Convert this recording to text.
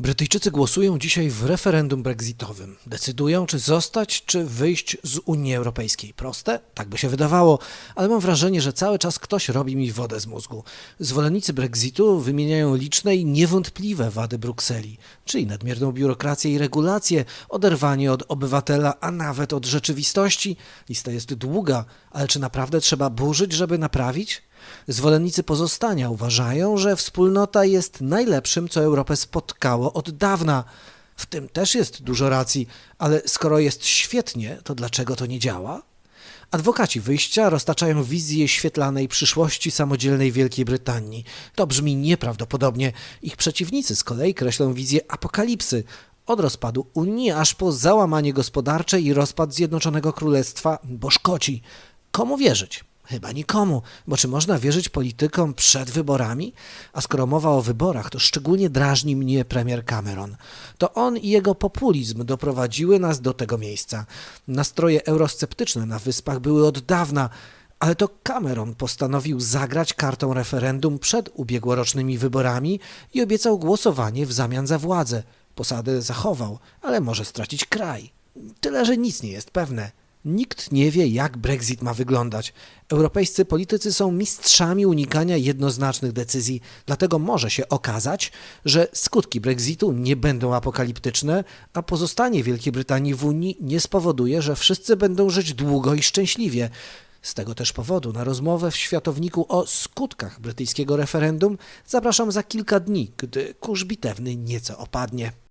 Brytyjczycy głosują dzisiaj w referendum brexitowym. Decydują, czy zostać, czy wyjść z Unii Europejskiej. Proste? Tak by się wydawało, ale mam wrażenie, że cały czas ktoś robi mi wodę z mózgu. Zwolennicy Brexitu wymieniają liczne i niewątpliwe wady Brukseli, czyli nadmierną biurokrację i regulacje, oderwanie od obywatela, a nawet od rzeczywistości. Lista jest długa, ale czy naprawdę trzeba burzyć, żeby naprawić? Zwolennicy pozostania uważają, że wspólnota jest najlepszym, co Europę spotkało od dawna. W tym też jest dużo racji, ale skoro jest świetnie, to dlaczego to nie działa? Adwokaci wyjścia roztaczają wizję świetlanej przyszłości samodzielnej Wielkiej Brytanii. To brzmi nieprawdopodobnie. Ich przeciwnicy z kolei kreślą wizję apokalipsy. Od rozpadu Unii aż po załamanie gospodarcze i rozpad Zjednoczonego Królestwa, bo szkoci. Komu wierzyć? Chyba nikomu, bo czy można wierzyć politykom przed wyborami? A skoro mowa o wyborach, to szczególnie drażni mnie premier Cameron. To on i jego populizm doprowadziły nas do tego miejsca. Nastroje eurosceptyczne na wyspach były od dawna, ale to Cameron postanowił zagrać kartą referendum przed ubiegłorocznymi wyborami i obiecał głosowanie w zamian za władzę. Posadę zachował, ale może stracić kraj. Tyle, że nic nie jest pewne. Nikt nie wie, jak Brexit ma wyglądać. Europejscy politycy są mistrzami unikania jednoznacznych decyzji, dlatego może się okazać, że skutki Brexitu nie będą apokaliptyczne, a pozostanie Wielkiej Brytanii w Unii nie spowoduje, że wszyscy będą żyć długo i szczęśliwie. Z tego też powodu na rozmowę w światowniku o skutkach brytyjskiego referendum zapraszam za kilka dni, gdy kurz bitewny nieco opadnie.